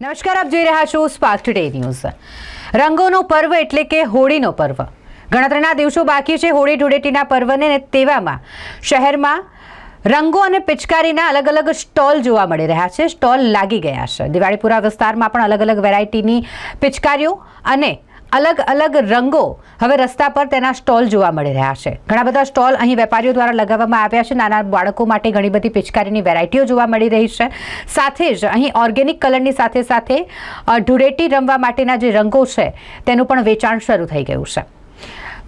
નમસ્કાર, આપ જોઈ રહ્યા છો સ્પાર્ક ટુડે ન્યૂઝ રંગોનો પર્વ એટલે કે હોળીનો પર્વ. ગણતરીના દિવસો બાકી છે હોળી ધૂળેટીના પર્વને ને તેવામાં શહેરમાં રંગો અને પિચકારીના અલગ અલગ સ્ટોલ જોવા મળી રહ્યા છે. સ્ટોલ લાગી ગયા છે. દિવાળીપુરા વિસ્તારમાં પણ અલગ અલગ વેરાયટીની પિચકારીઓ અને અલગ અલગ રંગો હવે રસ્તા પર તેના સ્ટોલ જોવા મળી રહ્યા છે. ઘણા બધા સ્ટોલ અહીં વેપારીઓ દ્વારા લગાવવામાં આવ્યા છે. નાના બાળકો માટે ઘણી બધી પિચકારીની વેરાયટીઓ જોવા મળી રહી છે. સાથે જ અહીં ઓર્ગેનિક કલરની સાથે સાથે ધૂળેટી રમવા માટેના જે રંગો છે, તેનું પણ વેચાણ શરૂ થઈ ગયું છે.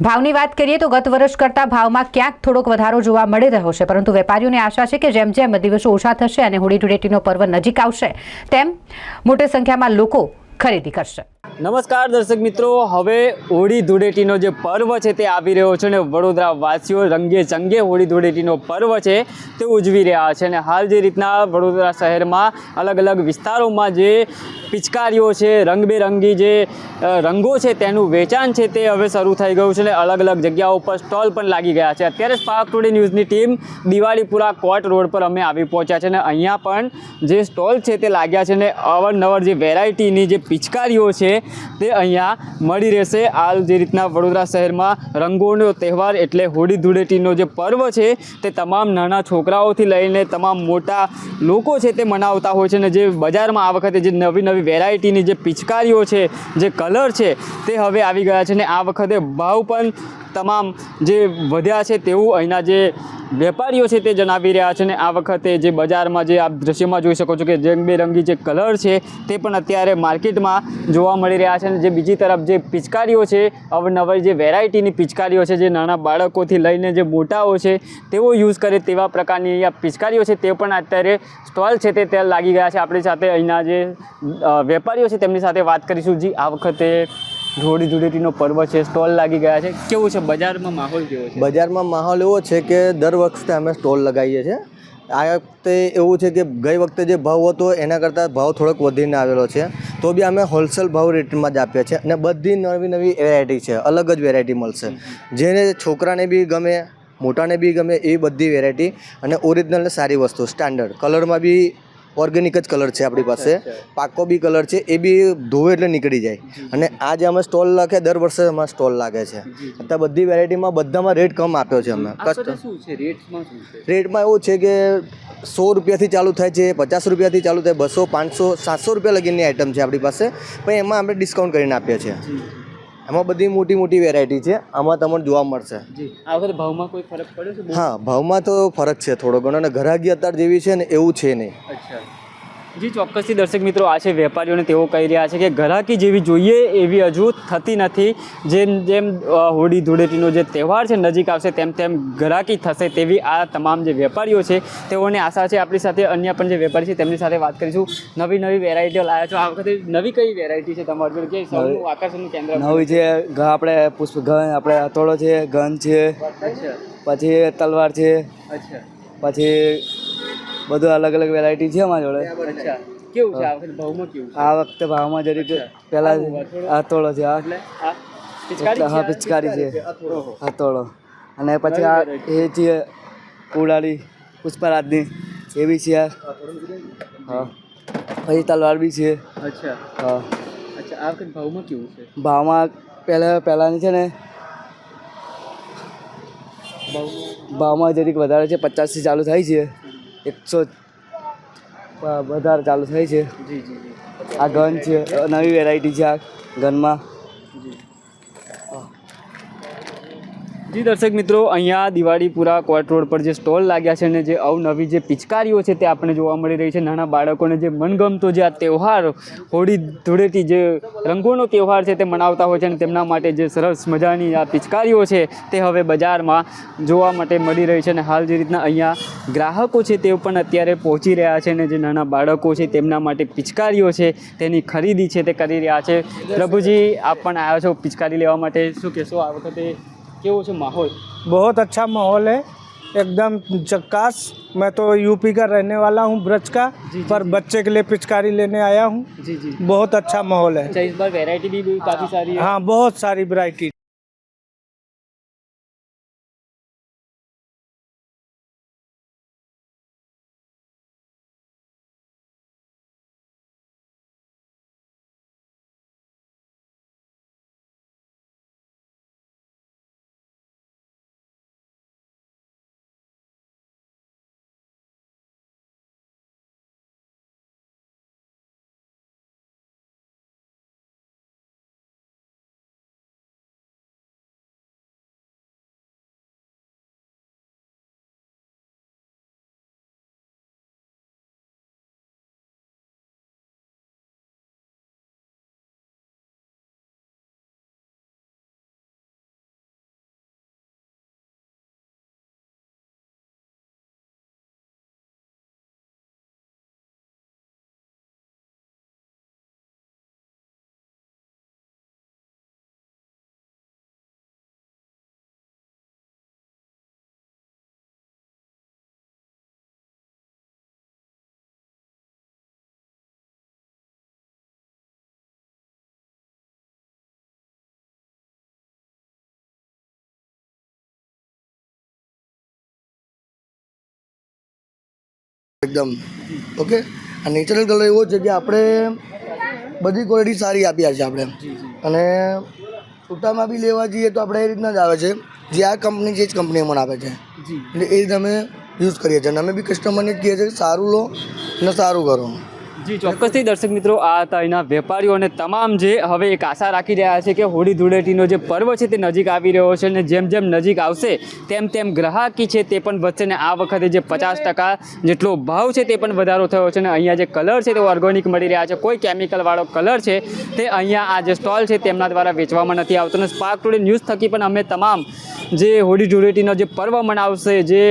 ભાવની વાત કરીએ તો ગત વર્ષ કરતાં ભાવમાં ક્યાંક થોડોક વધારો જોવા મળી રહ્યો છે. પરંતુ વેપારીઓને આશા છે કે જેમ જેમ દિવસો ઓછા થશે અને હોળી ધૂળેટીનો પર્વ નજીક આવશે, તેમ મોટી સંખ્યામાં લોકો ખરીદી કરશે. નમસ્કાર દર્શક મિત્રો, હવે હોળી ધૂળેટીનો જે પર્વ છે તે આવી રહ્યો છે અને વડોદરા વાસીઓ રંગે ચંગે હોળી ધૂળેટીનો પર્વ છે તે ઉજવી રહ્યા છે અને હાલ જે રીતના વડોદરા શહેરમાં અલગ અલગ વિસ્તારોમાં જે પિચકારીઓ છે, રંગબેરંગી જે રંગો છે તેનું વેચાણ છે તે હવે શરૂ થઈ ગયું છે અને અલગ અલગ જગ્યાઓ પર સ્ટોલ પણ લાગી ગયા છે. અત્યારે સ્પાર્ક ટુડે ન્યૂઝની ટીમ દિવાળીપુરા કોર્ટ રોડ પર અમે આવી પહોંચ્યા છે અને અહીંયા પણ જે સ્ટોલ છે તે લાગ્યા છે અને અવારનવાર જે વેરાયટીની જે પિચકારીઓ છે તે અહીંયા મળી રહેશે. હાલ જે રીતના વડોદરા શહેરમાં રંગોનો તહેવાર એટલે હોળી ધૂળેટીનો જે પર્વ છે તે તમામ નાના છોકરાઓથી લઈને તમામ મોટા લોકો છે તે મનાવતા હોય છે અને જે બજારમાં આ વખતે જે નવી નવી વેરાયટીની જે પિચકારીઓ છે, જે કલર છે, તે હવે આવી ગયા છે ને આ વખતે ભાવ પણ તમામ જે વધ્યા છે તેવું અહીંના જે વેપારીઓ છે તે જણાવી રહ્યા છે અને આ વખતે જે બજારમાં જે આપ દ્રશ્યમાં જોઈ શકો છો કે રંગબેરંગી જે કલર છે તે પણ અત્યારે માર્કેટમાં જોવા મળી રહ્યા છે અને જે બીજી તરફ જે પિચકારીઓ છે, અવનવી જે વેરાયટીની પિચકારીઓ છે, જે નાના બાળકોથી લઈને જે મોટાઓ છે, તેઓ યુઝ કરે તેવા પ્રકારની અહીંયા પિચકારીઓ છે તે પણ અત્યારે સ્ટોલ છે તે ત્યાં લાગી ગયા છે. આપણી સાથે અહીંના જે વેપારીઓ છે તેમની સાથે વાત કરીશું. જી, આ વખતે હોળી ધૂળેટીનો પર્વ છે, સ્ટોલ લાગી ગયા છે. કેવું છે, બજારમાં માહોલ કેવો છે? બજારમાં માહોલ એવો છે કે દર વખતે અમે સ્ટોલ લગાવીએ છીએ. આ વખતે એવું છે કે ગઈ વખતે જે ભાવ હતો એના કરતાં ભાવ થોડોક વધીને આવેલો છે. તો બી અમે હોલસેલ ભાવ રેટમાં જ આપીએ છીએ અને બધી નવી નવી વેરાયટી છે, અલગ જ વેરાયટી મળશે. જેને છોકરાને બી ગમે, મોટાને બી ગમે એ બધી વેરાયટી અને ઓરિજિનલ સારી વસ્તુ, સ્ટાન્ડર્ડ. કલરમાં બી ઓર્ગેનિક જ કલર છે આપણી પાસે. પાકો બી કલર છે એ બી ધોવે એટલે નીકળી જાય. અને આ જે અમે સ્ટોલ લખે દર વર્ષે અમારે સ્ટોલ લાગે છે. અત્યારે બધી વેરાયટીમાં બધામાં રેટ કમ આપ્યો છે અમે. રેટમાં એવું છે કે સો રૂપિયાથી ચાલુ થાય છે પચાસ રૂપિયાથી ચાલુ થાય બસો પાંચસો સાતસો રૂપિયા લગીની આઇટમ છે આપણી પાસે. પણ એમાં આપણે ડિસ્કાઉન્ટ કરીને આપીએ છીએ. એમાં બધી મોટી મોટી વેરાયટી છે. આમાં તમને જોવા મળશે. આ વખતે ભાવમાં કોઈ ફરક પડ્યો છે? હા ભાવમાં તો ફરક છે થોડો ઘણો અને ઘરાગી અત્યારે જેવી છે ને એવું છે નહીં. અચ્છા. જી ચોક્કસથી દર્શક મિત્રો આ છે વેપારીઓને તેઓ કહી રહ્યા છે કે ગ્રાહકી જેવી જોઈએ એવી હજુ થતી નથી. જેમ જેમ હોળી ધૂળેટીનો જે તહેવાર છે નજીક આવશે તેમ તેમ ગ્રાહકી થશે તેવી આ તમામ જે વેપારીઓ છે તેઓને આશા છે આપણી સાથે અન્ય પણ જે વેપારી છે તેમની સાથે વાત કરીશું. નવી નવી વેરાયટીઓ લાવ્યા છો. આ વખતે નવી કઈ વેરાયટી છે તમારી જોડે? કે આકર્ષણનું કેન્દ્ર નવી છે ઘ આપણે પુષ્પ ઘન આપણે હથોડો છે ઘન છે પછી તલવાર છે પછી બધું અલગ અલગ વેરાયટી છે અમારી જોડે. અચ્છા કેવું છે આ વખતે ભાવમાં કેવું આ વખતે ભાવમાં જરીક પહેલા હથોળો છે આ એટલે પિચકારી હા છે? પિચકારી છે. હથોળો અને પછી આ એ છે કુડાળી પુષ્પરાજની એ બી છે હા. પછી તલવાર બી છે. અચ્છા. હા. અચ્છા આ વખતે ભાવમાં કેવું છે? ભાવમાં પહેલાં પહેલાંની છે ને ભાવમાં જરીક વધારે છે પચાસથી ચાલુ થાય છે. એકસો વધારે ચાલુ થાય છે. આ ગન છે નવી વેરાયટી છે આ ગનમાં જી દર્શક મિત્રો, અહીંયા દિવાળીપુરા કોર્ટ રોડ પર જે સ્ટોલ લાગ્યા છે અને જે અવનવી જે પિચકારીઓ છે તે આપણે જોવા મળી રહી છે. નાના બાળકોને જે મનગમતો જે આ તહેવાર, હોળી ધૂળેટી જે રંગોનો તહેવાર છે તે મનાવતા હોય છે અને તેમના માટે જે સરસ મજાની આ પિચકારીઓ છે તે હવે બજારમાં જોવા માટે મળી રહી છે અને હાલ જે રીતના અહીંયા ગ્રાહકો છે તે પણ અત્યારે પહોંચી રહ્યા છે અને જે નાના બાળકો છે તેમના માટે પિચકારીઓ છે તેની ખરીદી છે તે કરી રહ્યા છે. પ્રભુજી, આપ પણ આવ્યા છો પિચકારી લેવા માટે? શું કહેશો? આ વખતે કેવો છે માહોલ बहुत अच्छा माहौल है एकदम चक्कास मैं तो यूपी का रहने वाला हूँ ब्रज का पर बच्चे के लिए पिचकारी लेने आया हूँ जी जी बहुत अच्छा माहौल है अच्छा इस बार वैरायटी भी काफ़ी सारी है हाँ बहुत सारी वैरायटी એકદમ. ઓકે? આ નેચરલ કલર એવો છે કે આપણે બધી ક્વોલિટી સારી આપ્યા છે આપણે. અને છૂટામાં બી લેવા જઈએ તો આપણે એ રીતના જ આવે છે જે આ કંપની જે જ કંપની મને આપે છે. એટલે એ રીતે અમે યુઝ કરીએ છીએ અને અમે બી કસ્ટમરને કહીએ છીએ કે સારું લો અને સારું કરો. જી ચોક્કસથી દર્શક મિત્રો, આ હતા અહીંના વેપારીઓ અને તમામ જે હવે એક આશા રાખી રહ્યા છે કે હોળી ધૂળેટીનો જે પર્વ છે તે નજીક આવી રહ્યો છે અને જેમ જેમ નજીક આવશે, તેમ તેમ ગ્રાહકી છે તે પણ વધશે ને આ વખતે જે પચાસ ટકા જેટલો ભાવ છે તે પણ વધારો થયો છે અને અહીંયા જે કલર છે તે ઓર્ગોનિક મળી રહ્યા છે. કોઈ કેમિકલવાળો કલર છે તે અહીંયા આ જે સ્ટોલ છે તેમના દ્વારા વેચવામાં નથી આવતો અને સ્પાર્ક ટુડે ન્યૂઝ થકી પણ અમે તમામ જે હોળી ધૂળેટીનો જે પર્વ મનાવશે, જે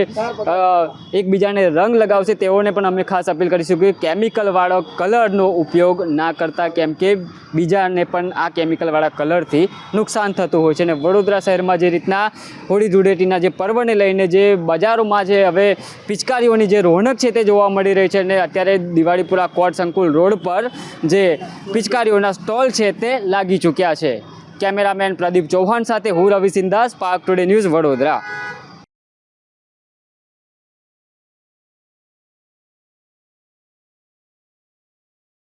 એકબીજાને રંગ લગાવશે તેઓને પણ અમે ખાસ અપીલ કરીશું કે કેમિકલવાળો કલરનો ઉપયોગ ના કરતા કેમ કે બીજાને પણ આ કેમિકલવાળા કલરથી નુકસાન થતું હોય છે અને વડોદરા શહેરમાં જે રીતના હોળી ધૂળેટીના જે પર્વને લઈને જે બજારોમાં જે હવે પિચકારીઓની જે રોનક છે તે જોવા મળી રહી છે અને અત્યારે દિવાળીપુરા કોટ સંકુલ રોડ પર જે પિચકારીઓના સ્ટોલ છે તે લાગી ચૂક્યા છે. કેમેરામેન પ્રદીપ ચૌહાણ સાથે હું Ravi Sindas, spark today news Vadodara.